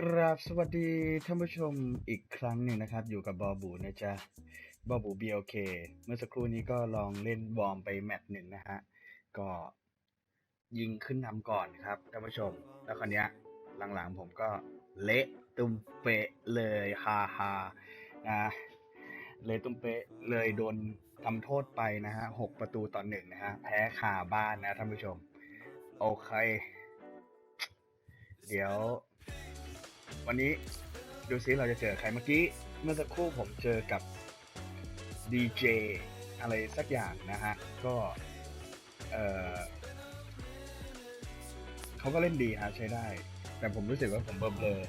กราบสวัสดีท่านผู้ชมอีกครั้งหนึ่งนะครับอยู่กับบอบูนะจ๊ะบอบูบีโอเคเมื่อสักครู่นี้ก็ลองเล่นบอมไปแมตช์หนึ่งนะฮะก็ยิงขึ้นนำก่อนครับท่านผู้ชม แล้วคราวนี้ยหลังๆผมก็เละตุ้มเปะเลยฮาฮานะเละตุ้มเปะเลยโดนทำโทษไปนะฮะหกประตูต่อหนึ่งนะฮะแพ้ขาบ้านนะท่านผู้ชมโอเค เดี๋ยววันนี้ดูซิเราจะเจอใครเมื่อกี้ เมื่อสักครู่ผมเจอกับดีเจอะไรสักอย่างนะฮะ ก็เออเขาก็เล่นดีฮะใช้ได้แต่ผมรู้สึกว่าผมเบลอ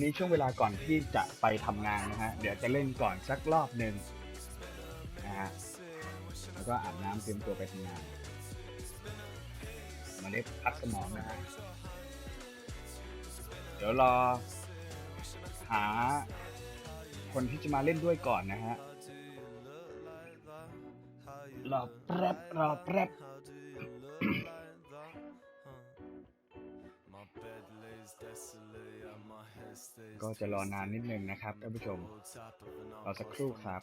นี่ช่วงเวลาก่อนที่จะไปทำงานนะฮะ เดี๋ยวจะเล่นก่อนสักรอบหนึ่งนะฮะแล้วก็อาบน้ำเตรียมตัวไปทำงาน มาเล็บพักสมองนะฮะเดี๋ยวรอหา คนที่จะมาเล่นด้วยก่อนนะฮะ รอแป๊บรอแป๊บก็จะรอนานนิดนึงนะครับท่านผู้ชม รอสักครู่ครับ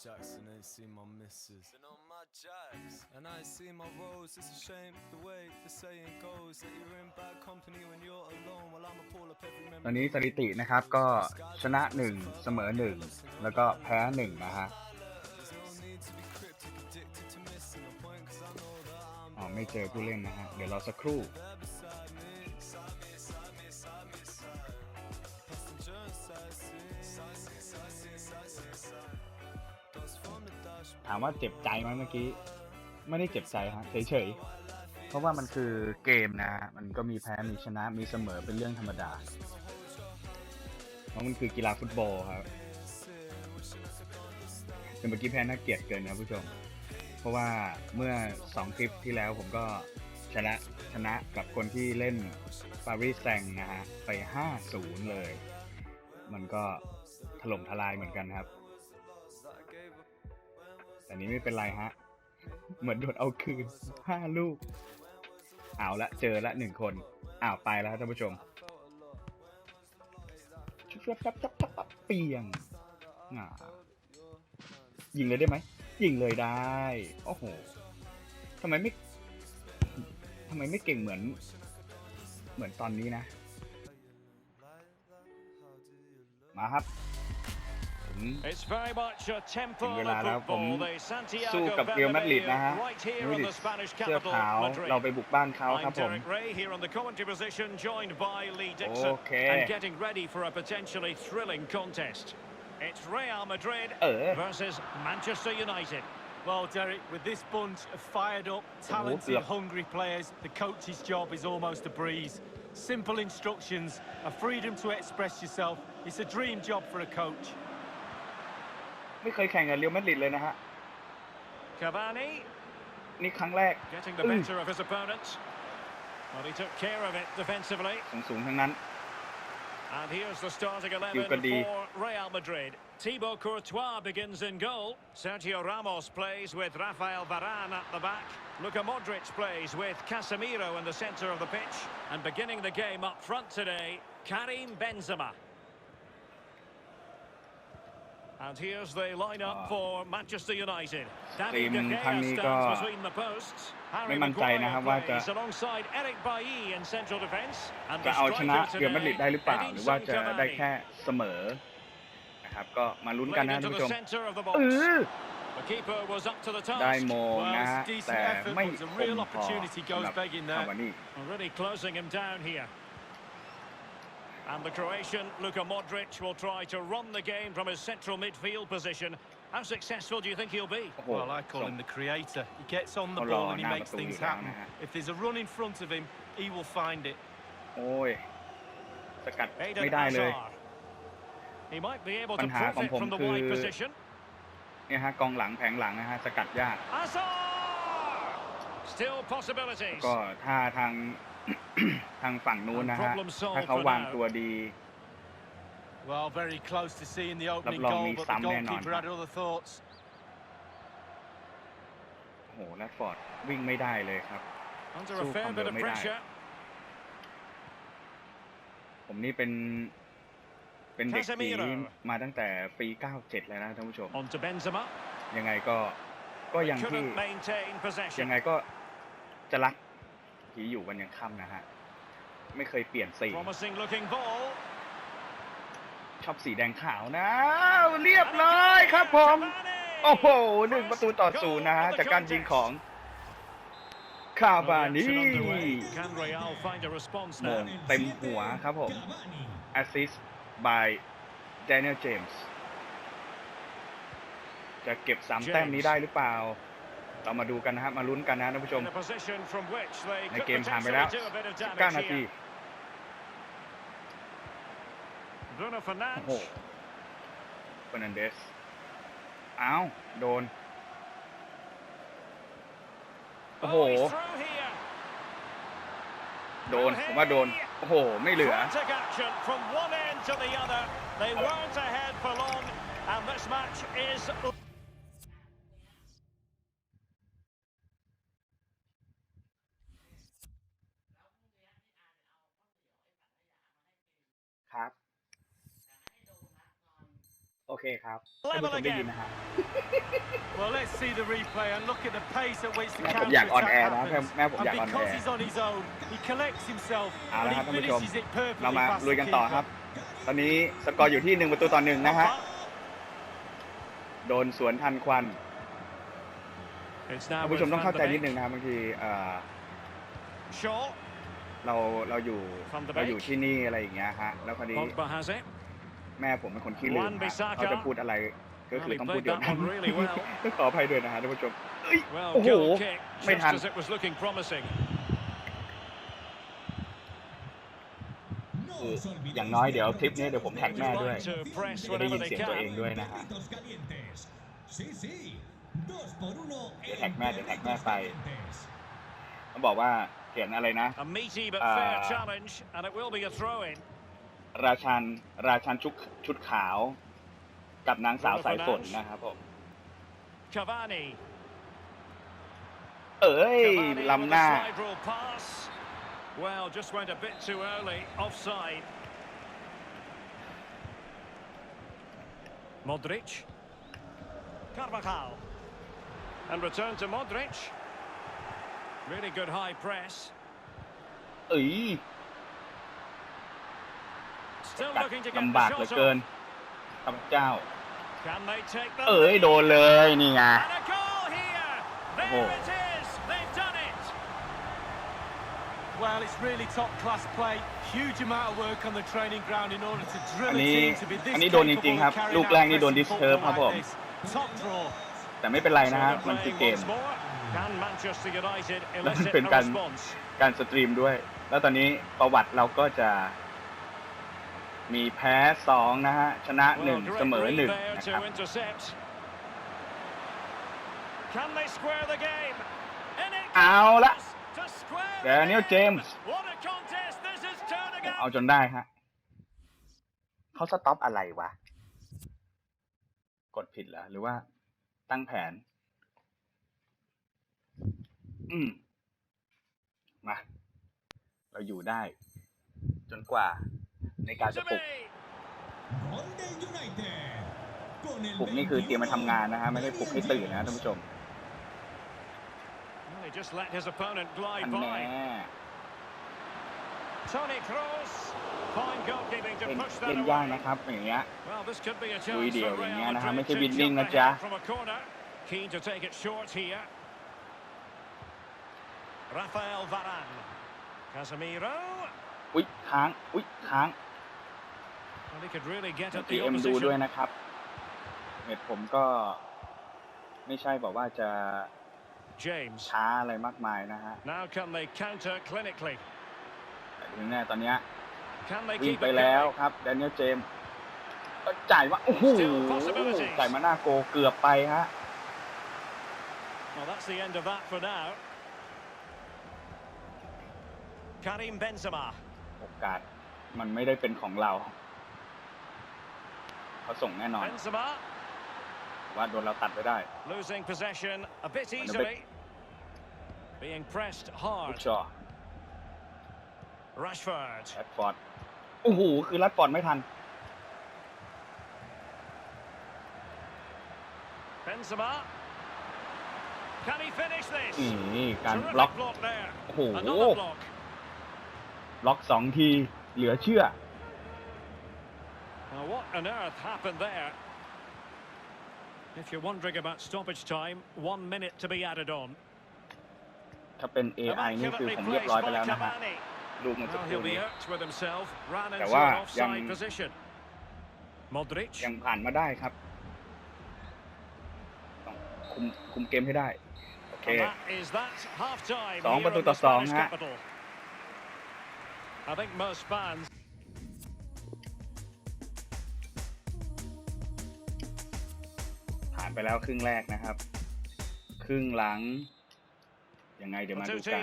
j a z z And I see my woes, it's a shame the way the saying goes that you're in bad company when you're alone. w h i l e I'm a pull up every memory. ตอนนี้สถิตินะครับก็ชนะ1เสมอ 1 แล้วก็แพ้1นะฮะ อ๋อไม่เจอผู้เล่นนะฮะเดี๋ยวรอสักครู่ถามว่าเจ็บใจไหมเมื่อกี้ ไม่ได้เจ็บใจครับเฉยๆ เพราะว่ามันคือเกมนะ มันก็มีแพ้ มีชนะมีเสมอเป็นเรื่องธรรมดา เพราะมันคือกีฬาฟุตบอลครับแต่เมื่อกี้แพ้น่าเกลียดเกินนะผู้ชม เพราะว่าเมื่อสองคลิปที่แล้วผมก็ชนะชนะกับคนที่เล่นปารีสแซงนะฮะไป5-0เลย มันก็ถล่มทลายเหมือนกันครับแต่นี้ไม่เป็นไรฮะ เหมือนโดนเอาคืนห้าลูกเอาละเจอละหนึ่งคน อ้าวไปแล้วท่านผู้ชมชุบชับชับชับชับเปียงอ่ายิงเลยได้ไหม ยิงเลยได้ โอ้โห ทำไมไม่ ทำไมไม่เก่งเหมือน เหมือนตอนนี้นะ มาครับ Mm. It's very much a temple of football. The Santiago right here on the Spanish capital, Madrid. here on the commentary position, joined by Lee Dixon. Okay. And getting ready for a potentially thrilling contest. It's Real Madrid versus Manchester United. Well, Derek, with this bunch of fired up, talented, hungry players, the coach's job is almost a breeze. Simple instructions, a freedom to express yourself. It's a dream job for a coach. ไม่เคยแข่งกับเรอัลมาดริดเลยนะฮะ Cavani นี่ครั้งแรก getting the better of his opponents, well he took care of it defensively สูงสูงทั้งนั้น and here's the starting 11 for Real Madrid Thibaut Courtois begins in goal Sergio Ramos plays with Rafael Varane at the back Luka Modric plays with Casemiro in the center of the pitch and beginning the game up front today Karim Benzema And here's the lineup for Manchester United. ทีมทางนี้ก็ไม่มั่นใจนะครับว่าจะจะเอาชนะเรอัลมาดริดได้หรือเปล่าหรือว่าจะได้แค่เสมอนะครับก็มาลุ้นกันนะท่านผู้ชมได้โมงนะแต่ไม่คมพอสำหรับวันนี้ And the Croatian, Luka Modric, will try to run the game from his central midfield position. How successful do you think he'll be? Well, I call him the creator. He gets on the ball and he makes things happen. If there's a run in front of him, he will find it. Oi. He might be able to profit from the wide position. เนี่ยฮะกองหลังแผงหลังนะฮะสกัดยาก Still possibilities oh ทางฝั่งนู้นนะฮะถ้าเขาวางตัวดีรับรองมีซ้ำแน่นอนโอ้โหแรดฟอร์ดวิ่งไม่ได้เลยครับสู้ความเร็วไม่ได้ผมนี่เป็นเป็นเด็กปีนี้มาตั้งแต่ปี97 แล้วนะท่านผู้ชมยังไงก็ก็ยังที่ยังไงก็จะรักทีอยู่กันยังค่ำนะฮะไม่เคยเปลี่ยนสีชอบสีแดงขาวนะ เรียบร้อยครับผมโอ้โหหนึ่งประตูต่อศูนย์นะฮะจากการยิงของคาบานีมงเต็มหัวครับผม แอสซิส by ยแดเนียลเจมส์จะเก็บสามแต้มนี้ได้หรือเปล่าเรามาดูกันนะครับมาลุ้นกันนะท่านผู้ชมในเกมผ่านไปแล้ว9นาทีโอ้โหเฟนันเดสอ้าว โดน โอ้โห โดน ผมว่าโดน โอ้โห ไม่เหลือ They weren't ahead for long, and this match is. โอเคครับผมอยากออนแอร์นะแม่ผมอยากออนแอร์เอาละครับท่านผู้ชมเรามาลุยกันต่อครับ ตอนนี้สกอร์อยู่ที่หนึ1ประตูต่อหนึ่งนะฮะ โดนสวนทันควัน ท่านผู้ชมต้องเข้าใจนิดนึงนะครับบางทีเราเราอยู่เราอยู่ที่นี่อะไรอย่างเงี้ยฮะแล้วพอดีแม่ผมเป็นคนขี้ลืมะเขาจะพูดอะไรก็คือต้องพูดเดียวนั้นต้องขออภัยด้วยนะฮะท่านผู้ชมโอ้โหไม่ทัน อย่างน้อยเดี๋ยวคลิปนี้เดี๋ยวผมแท็กแม่ด้วยจะได้ยินเสียงตัวเองด้วยนะฮะเดี๋ยวแท็กแม่เดี๋ยวแท็กแม่ไปต้องบอกว่าเขียนอะไรนะราชัน ราชันชุดชุดขาวกับนางสาวสายฝนนะครับผม Cavani เอ้ยล้ำหน้า Well, just went a bit too early. Offside. Modric. Carvajal. And return to Modric. Really good high press. เอ้ยลำบากเหลือเกินครับเจ้า เอ้ยโดนเลยนี่ไง โอ้โหอันนี้อันนี้โดนจริงๆครับ ลูกแรงนี่โดนดิสเทอร์ฟครับผม แต่ไม่เป็นไรนะฮะมันคือเกม แล้วมันเป็นการการสตรีมด้วย แล้วตอนนี้ประวัติเราก็จะมีแพ้สองนะฮะ ชนะหนึ่งเสมอหนึ่งนะครับ เอาละแดเนียลเจมส์เอาจนได้ฮะเขาสต็อปอะไรวะ กดผิดเหรอหรือว่า ตั้งแผน อืมมา เราอยู่ได้ จนกว่าในการจะปลุกปลุกนี่คือเตรียมมาทำงานนะฮะไม่ได้ปลุกให้ตื่นนะท่านผู้ชม อันแน่เล็นยากนะครับ อย่างเงี้ยดูเดียวอย่างเงี้ยนะฮะไม่ใช่วินนิ่งนะจ๊ะอุ้ยค้าง อุ้ยค้างทีเอ็มดูด้วยนะครับเหตุผมก็ไม่ใช่บอกว่าจะช้าอะไรมากมายนะฮะแต่ถึงแน่ตอนนี้วิ่งไปแล้วครับแดเนียลเจมส์จ่ายว่าโอ้โหจ่ายมาหน้าโกเกือบไปฮะโอกาสมันไม่ได้เป็นของเราเขาส่งแน่นอน Benzema ว่าโดนเราตัดไปได้ losing possession a bit easily being pressed ลู hard กชอ Rashford แรดฟอร์ดโอ้โหคือรัดฟอร์ดไม่ทัน Benzema can he finish this นี่การ Terrific บล็อก block there โอ้โห Another block ล็อกสองทีเหลือเชื่อ Now what on earth happened there? If you're wondering about stoppage time, one minute to be added on. ถ้าเป็น AI นี่คือผมเรียบร้อยไปแล้วนะฮะลูกมันจะพูดนี้แต่ว่ายังยังผ่านมาได้ครับต้องคุมคุมเกมให้ได้โอเคสองประตูต่อสองฮะไปแล้วครึ่งแรกนะครับครึ่งหลังยังไงเดี๋ยวมาดูกัน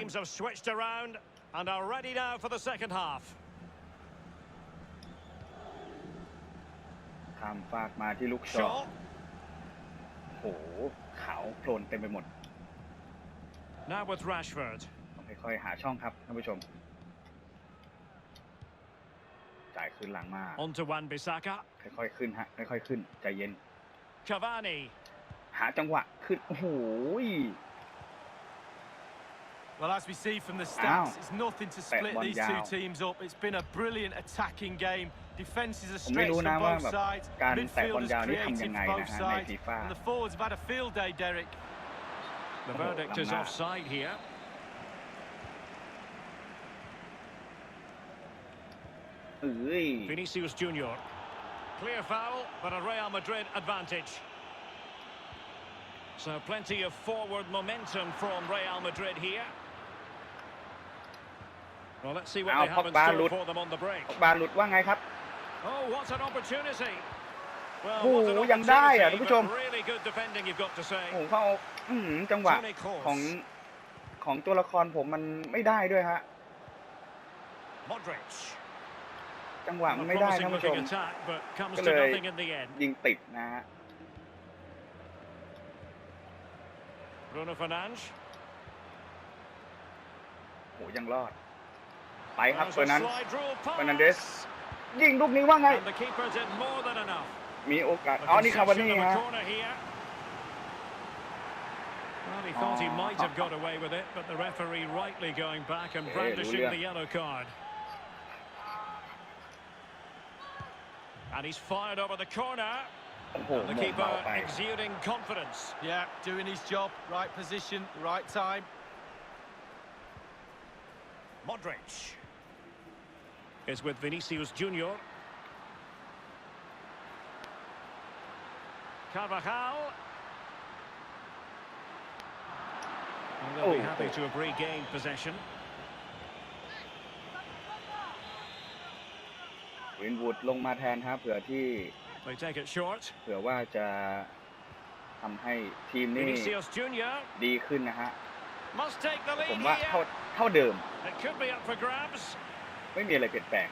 ทำฝามากมาที่ลูกชอตโหขาวโคลนเต็มไปหมด Now with Rashford ต้องค่อยๆหาช่องครับท่านผู้ชมจ่ายขึ้นหลังมาค่อยๆขึ้นฮะค่อยๆขึ้นใจเย็น Cavani หาจังหวะขึ้นโอ้โห Well, as we see from the stats, it's nothing to split these two teams up. It's been a brilliant attacking game. Defenses are stretched on both sides. Midfielders creating both sides. And the forwards have had a field day, Derek. The verdict is offside here. Vinicius Junior. Clear foul, but a Real Madrid advantage. So plenty of forward momentum from Real Madrid here. Well, let's see what they have in store for them on the break. บาหลุดว่าไงครับ Oh, what an opportunity. โอ้โหยังได้อ่ะท่านผู้ชมโอ้โหเขาจังหวะของของตัวละครผมมันไม่ได้ด้วยฮะจังหวะมันไม่ได้ท่านผู้ชมก็เลยยิงติดนะฮะ Bruno Fernandes โหยังรอดไปครับเฟอร์นันเฟอร์นันเดสยิงลูกนี้ว่าไงมีโอกาสอ๋อนี่คาร์วานี่ฮะ Well, he thought he might have got away with it, but the referee rightly going back and brandishing the yellow card. And he's fired over the corner. Oh, keeper exuding confidence yeah doing his job right position right time Modric is with Vinicius Junior Carvajal and they'll oh, be happy oh. to have regained possession วินวูดลงมาแทนครับเผื่อที่เผื่อว่าจะทำให้ทีมนี้ดีขึ้นนะฮะ ผมว่าเท่าเท่าเดิม ไม่มีอะไรเปลี่ยนแปลง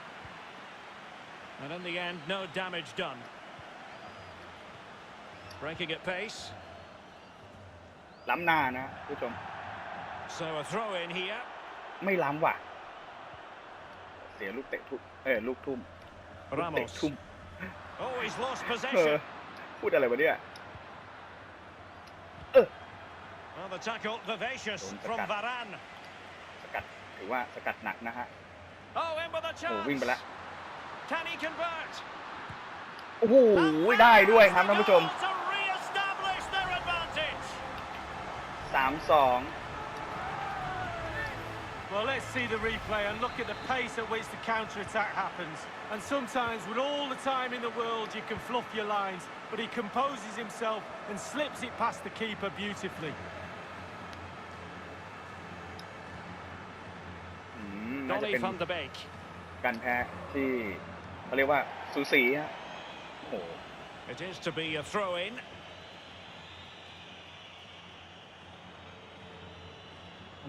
ล้ำหน้านะผู้ชม ไม่ล้ำว่ะเสียลูกเตะทุ่มเอ้ยลูกทุ่มลูกเตะทุ่มพูดอะไรวะเนี่ยสกัดถือว่าสกัดหนักนะฮะ โอ้ วิ่งไปละโอ้โหได้ด้วยครับท่านผู้ชมสามสอง Well, let's see the replay and look at the pace at which the counter-attack happens. And sometimes, with all the time in the world, you can fluff your lines, but he composes himself and slips it past the keeper beautifully. Hmm, Dolly van der Beek. การแพ้ที่เขาเรียกว่าสูสีฮะโอ้ It is to be a throw in.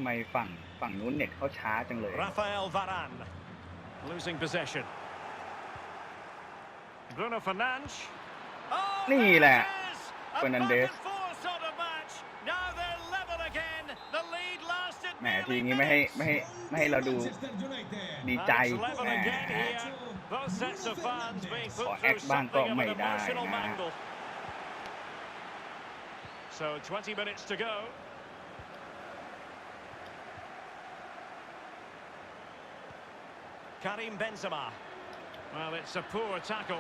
ำไมฝั่งฝั่งนู้นเน็ตเขาช้าจังเลย Rafael Varane losing possession Bruno Fernandes นี่แหละเฟอร์นันเดสแหมทีนี้ไม่ให้ไม่ให้ไม่ให้เราดูดีใจแหมขอแอคบ้างก็ไม่ได้นะ So 20 minutes to go. Karim Benzema. Well, it's a poor tackle.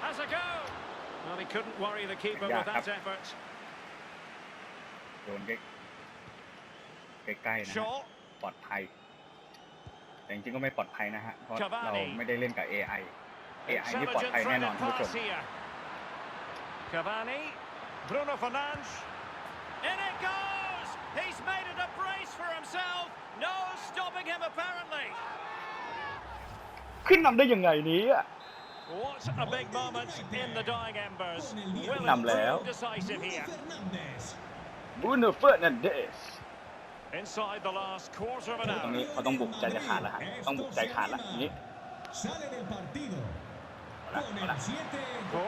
Has a go. Well, he couldn't worry the keeper with that effort. โดนใกล้ใกล้ๆนะฮะปลอดภัยแต่จริงๆก็ไม่ปลอดภัยนะฮะ เพราะเราไม่ได้เล่นกับ AI AI นี่ปลอดภัยแน่นอนทุกคน Cavani, Bruno Fernandes, and it goes! ขึ้นนำได้ยังไงนี้นำแล้วบูนเฟอร์นันเดสตรงนี้เขาต้องบุกใจขาดแล้วฮะต้องบุกใจขาดแล้วนี้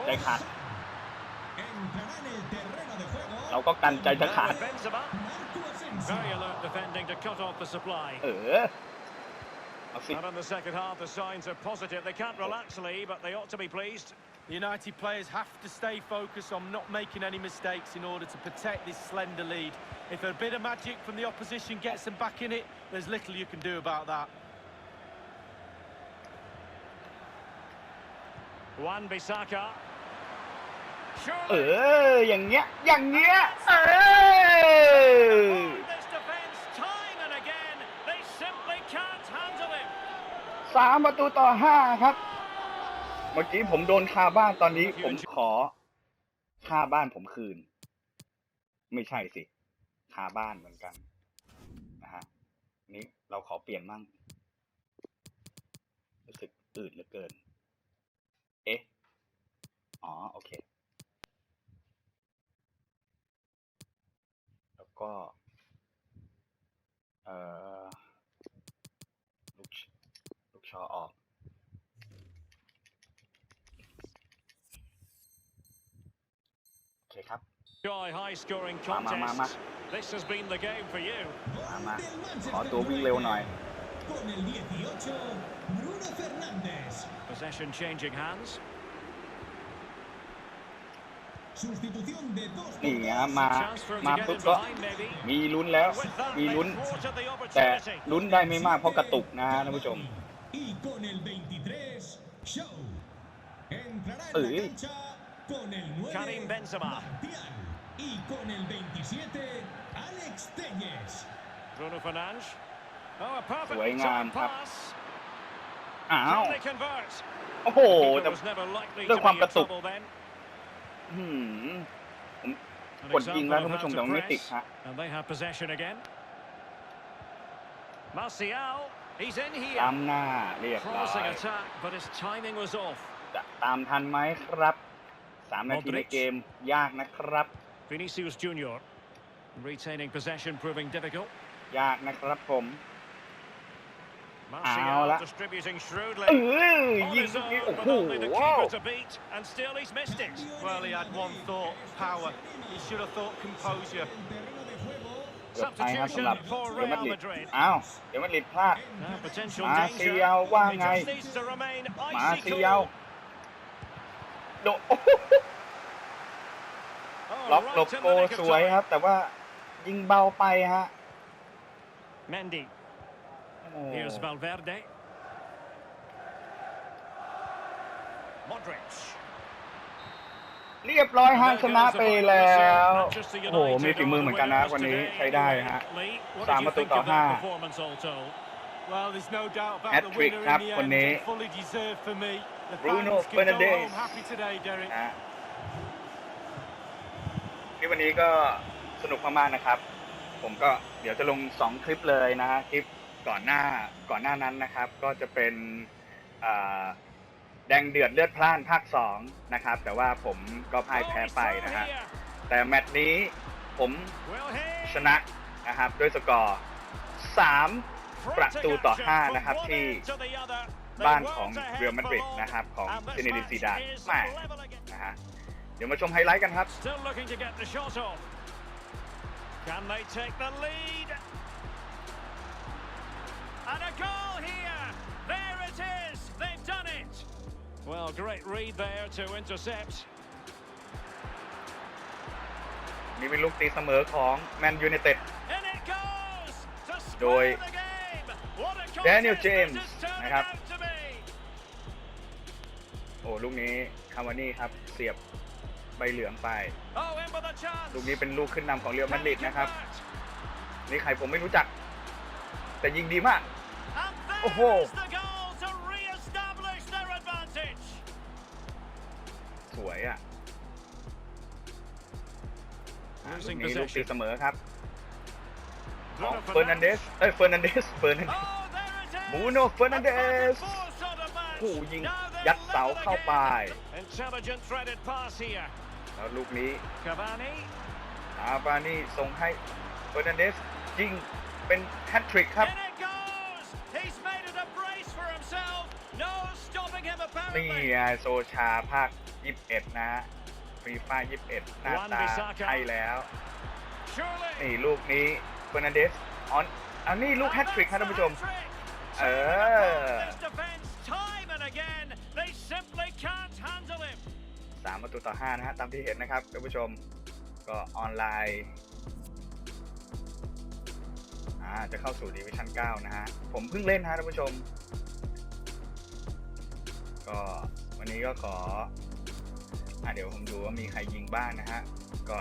ใจขาดเราก็กันใจจะขาดเออเอาสิ uh. And in the second half, the signs are positive. They can't relax, oh. Lee, but they ought to be pleased. The United players have to stay focused on not making any mistakes in order to protect this slender lead. If a bit of magic from the opposition gets them back in it, there's little you can do about that. Juan Bissaka. เออ อย่างเงี้ย อย่างเงี้ย เออ สามประตูต่อห้าครับ เมื่อกี้ผมโดนคาบ้านตอนนี้ผมขอ ค่าบ้านผมคืน ไม่ใช่สิคาบ้านเหมือนกันนะฮะ นี่เราขอเปลี่ยนมั่งรู้สึกอืดเหลือเกิน เอ๊ะ อ๋อ โอเคก็เอ่อลูกลูกชอออกโอเคครับ Joy high scoring มามามามา contest. This has been the game for you. มามาขอตัววิ่งเร็วหน่อย Con el 18, Bruno Fernández. Possession changing hands. นี่ฮะมามาปุ๊บก็มีลุ้นแล้ว มีลุ้น แต่ลุ้นได้ไม่มากเพราะกระตุกนะฮะท่านผู้ชมเอ้ย Karim Benzema. Y con el 2อ้าว โอ้โหแต่เรื่องความกระตุกกดยิงแล้วคุณผู้ชมจะไม่ติดับตามหน้าเรียกร้อตามทันไหมครับสามนาทีในเกมยากนะครับยากนะครับผมเอาละเออยิงลูกนี้โอ้โหเกือบไปครับสำหรับเรอัลมาดริดอ้าวเรอัลมาดริดพลาดมาเซียวว่าไงมาเซียวโดล็อกหลบโกสวยครับแต่ว่ายิงเบาไปฮะแมนดี้ Oh. Here's Valverde. Modric. เรียบร้อยฮันชนะไปแล้ว โอ้โหมีฝีมือเหมือนกันนะวันนี้ใช้ได้ฮะสามประตูต่อห้าแอดทริกครับ วันนี้บรูโน่เฟอร์นันเดสฮะคลวันนี้ก็สนุกมากๆนะครับ ผมก็เดี๋ยวจะลงสองคลิปเลยนะคลิปก่อนหน้าก่อนหน้านั้นนะครับก็จะเป็นแดงเดือดเลือดพล่านภาค2นะครับแต่ว่าผมก็พ่ายแพ้ไปนะฮะแต่แมตช์นี้ผมชนะนะครับด้วยสกอร์3ประตูต่อ5นะครับที่บ้านของเรียลมาดริดนะครับของเซเนดิซีดานแมานะฮะเดี๋ยวมาชมไฮไลท์กันครับ Great read there to intercept. นี่เป็นลูกตีเสมอของ แมนยูไนเต็ดโดย แดเนียลเจมส์นะครับโอ้ ลูกนี้คาวานี่ครับ เสียบใบเหลืองไปลูกนี้เป็นลูกขึ้นนำของเรียวมนดิดนะครับนี่ใครผมไม่รู้จัก แต่ยิงดีมากโอ้โหมีลูกติดเสมอครับของเฟอร์นันเดสเอ้ยเฟอร์นันเดสเฟอร์นันมูโนเฟอร์นันเดสผู้ยิงยัดเสาเข้าไปแล้วลูกนี้คาบานีคาบานีส่งให้เฟอร์นันเดสยิงเป็นแฮตทริกครับนี่โซชาภาค21นะฟีฟ่า21หน้าตาใช่แล้ว นี่ ลูกนี้เบอร์นาเดสออนอันนี้ลูกแฮตทริก ครับท่านผู้ชม เออสามประตูต่อห้านะฮะตามที่เห็นนะครับท่านผู้ชมก็ออนไลน์อ่าจะเข้าสู่ดีวิชั่น 9 นะฮะผมเพิ่งเล่นฮะท่านผู้ชม ก็ วันนี้ก็ขออ่ะเดี๋ยวผมดูว่ามีใครยิงบ้างนะฮะ ก็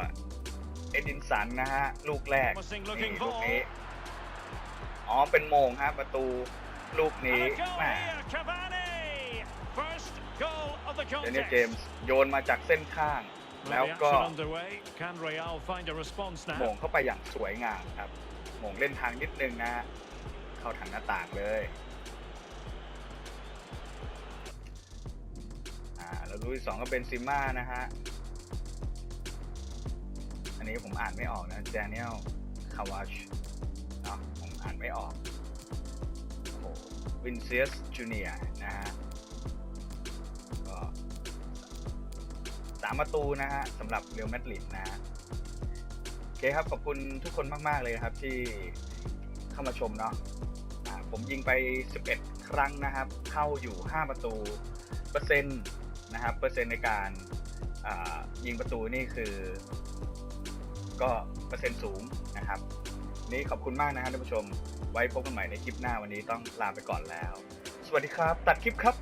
เอ็ดินสันนะฮะ ลูกแรกนี่ลูกนี้ อ๋อเป็นโมงฮะประตูลูกนี้แม่เดนเจมส์โยนมาจากเส้นข้างแล้วก็โมงเข้าไปอย่างสวยงามครับโมงเล่นทางนิดนึงนะ เข้าทางหน้าต่างเลยลระูที่สองก็เป็นซิม่านะฮะ อันนี้ผมอ่านไม่ออกนะแจเนียลคาวัชเนาะผมอ่านไม่ออกโอ้วินเซียสจูเนียนะฮะ ก็สามประตูนะฮะสำหรับเรอัลมาดริดนะฮะโอเคครับ ขอบคุณทุกคนมาก ๆ เลยครับที่เข้ามาชมเนาะผมยิงไป 11 ครั้งนะครับ เข้าอยู่ 5 ประตูเปอร์เซ็นต์นะครับเปอร์เซ็นต์ในการยิงประตูนี่คือ ก็เปอร์เซ็นต์สูงนะครับนี่ขอบคุณมากนะครับท่านผู้ชมไว้พบกันใหม่ในคลิปหน้าวันนี้ต้องลาไปก่อนแล้ว สวัสดีครับตัดคลิปครับ